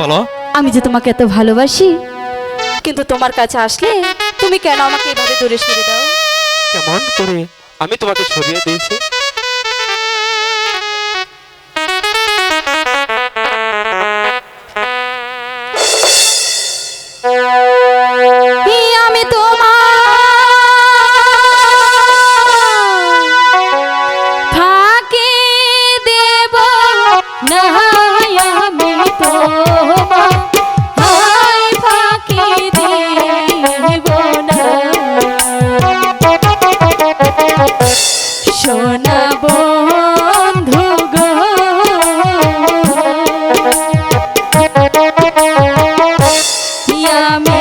বলো। আমি যে তোমাকে এত ভালোবাসি কিন্তু তোমার কাছে আসলে তুমি কেন আমাকে এভাবে দূরে সরে দাও? কেমন করে? আমি তোমাকে সরিয়ে দিয়েছি। দিয়া মে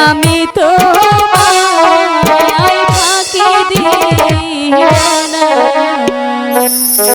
আমি তো